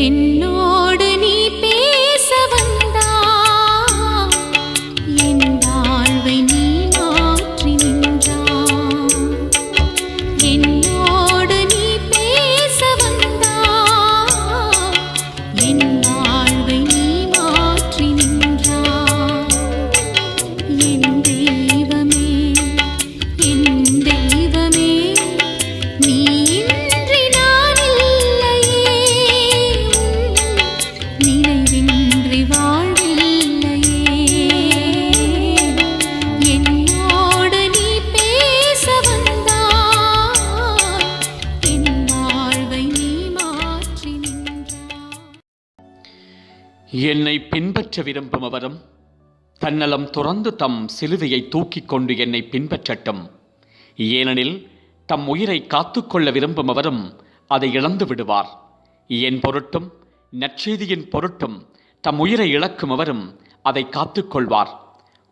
in என்னை பின்பற்ற விரும்புபவரும் தன்னலம் துறந்து தம் சிலுவையை தூக்கிக் கொண்டு என்னை பின்பற்றட்டும். ஏனெனில் தம் உயிரை காத்துக்கொள்ள விரும்புபவரும் அதை இழந்து விடுவார். என் பொருட்டும் நற்செய்தியின் பொருட்டும் தம் உயிரை இழக்குமவரும் அதை காத்துக்கொள்வார்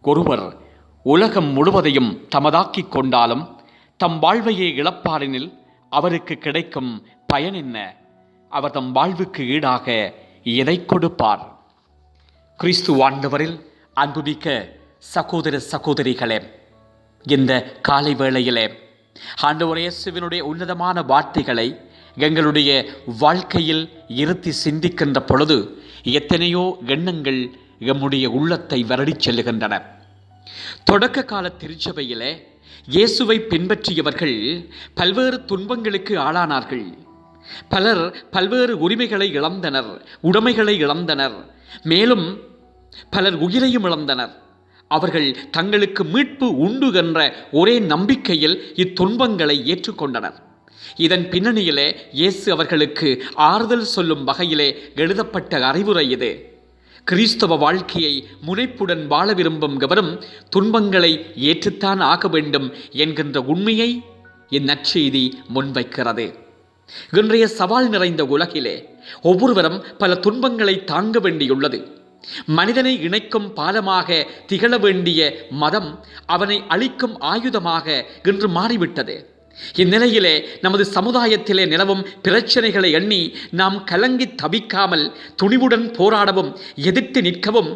ஒருவர் உலகம் முழுவதையும் தமதாக்கிக் கொண்டாலும் தம் வாழ்வையே இழப்பாரெனில் அவருக்கு கிடைக்கும் பயன் என்ன? அவர் தம் வாழ்வுக்கு ஈடாக எதை கொடுப்பார்? கிறிஸ்து ஆண்டவரில் அன்புமிக்க சகோதர சகோதரிகளே இந்த காலை வேளையிலே ஆண்டவர் இயேசுவினுடைய உன்னதமான வார்த்தைகளை எங்களுடைய வாழ்க்கையில் இருத்தி சிந்திக்கின்ற பொழுது எத்தனையோ எண்ணங்கள் எம்முடைய உள்ளத்தை வரடி செல்லுகின்றன. தொடக்க கால திருச்சபையிலே இயேசுவை பின்பற்றியவர்கள் பல்வேறு துன்பங்களுக்கு ஆளானார்கள். பலர் பல்வேறு உரிமைகளை இழந்தனர் உடைமைகளை இழந்தனர். மேலும் பலர் உயிரையும் இழந்தனர். அவர்கள் தங்களுக்கு மீட்பு உண்டு என்ற ஒரே நம்பிக்கையில் இத்துன்பங்களை ஏற்றுக்கொண்டனர். இதன் பின்னணியிலே இயேசு அவர்களுக்கு ஆறுதல் சொல்லும் வகையிலே எழுதப்பட்ட அறிவுரை இது. கிறிஸ்தவ வாழ்க்கையை முனைப்புடன் வாழ விரும்பும் கவரும் துன்பங்களை ஏற்றுத்தான் ஆக வேண்டும் என்கின்ற உண்மையை இந்நற்செய்தி முன்வைக்கிறது. இன்றைய சவால் நிறைந்த உலகிலே ஒவ்வொருவரும் பல துன்பங்களை தாங்க வேண்டியுள்ளது. மனிதனை இணைக்கும் பாலமாக திகழ வேண்டிய மதம் அவனை அழிக்கும் ஆயுதமாக இன்று மாறிவிட்டது. இந்நிலையிலே நமது சமுதாயத்திலே நிலவும் பிரச்சனைகளை எண்ணி நாம் கலங்கி தவிக்காமல் துணிவுடன் போராடவும் எதிர்த்து நிற்கவும்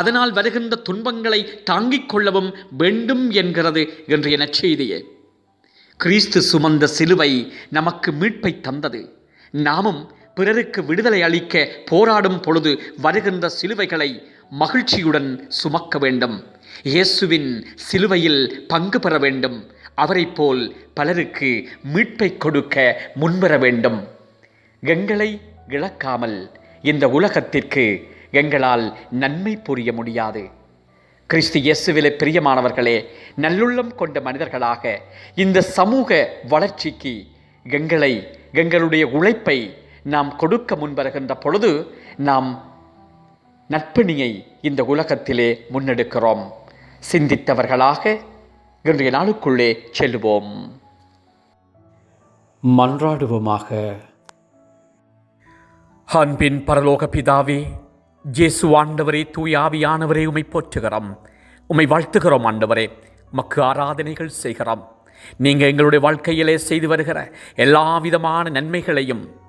அதனால் வருகின்ற துன்பங்களை தாங்கிக் கொள்ளவும் வேண்டும் என்கிறது என்று என செய்தியே கிறிஸ்து சுமந்த சிலுவை நமக்கு மீட்பை தந்தது. நாமும் பிறருக்கு விடுதலை அளிக்க போராடும் பொழுது வருகின்ற சிலுவைகளை மகிழ்ச்சியுடன் சுமக்க வேண்டும். இயேசுவின் சிலுவையில் பங்கு பெற வேண்டும். அவரைப் போல் பலருக்கு மீட்பை கொடுக்க முன்வர வேண்டும். எங்களை இழக்காமல் இந்த உலகத்திற்கு எங்களால் நன்மை புரிய முடியாது. கிறிஸ்து இயேசுவிலே பிரியமானவர்களே நல்லுள்ளம் கொண்ட மனிதர்களாக இந்த சமூக வளர்ச்சிக்கு எங்களை எங்களுடைய உழைப்பை நாம் கொடுக்க முன்வருகின்ற பொழுது நாம் நட்பிணியை இந்த உலகத்திலே முன்னெடுக்கிறோம். சிந்தித்தவர்களாக இன்றைய நாளுக்குள்ளே செல்லுவோம் மன்றாடுவோமாக. அன்பின் பரலோக பிதாவே ஜேசு ஆண்டவரே தூய் ஆவியானவரே உமை போற்றுகிறோம். உமை வாழ்த்துகிறோம் ஆண்டவரே. மக்கு ஆராதனைகள் செய்கிறோம். நீங்கள் எங்களுடைய வாழ்க்கையிலே செய்து வருகிற எல்லா விதமான நன்மைகளையும்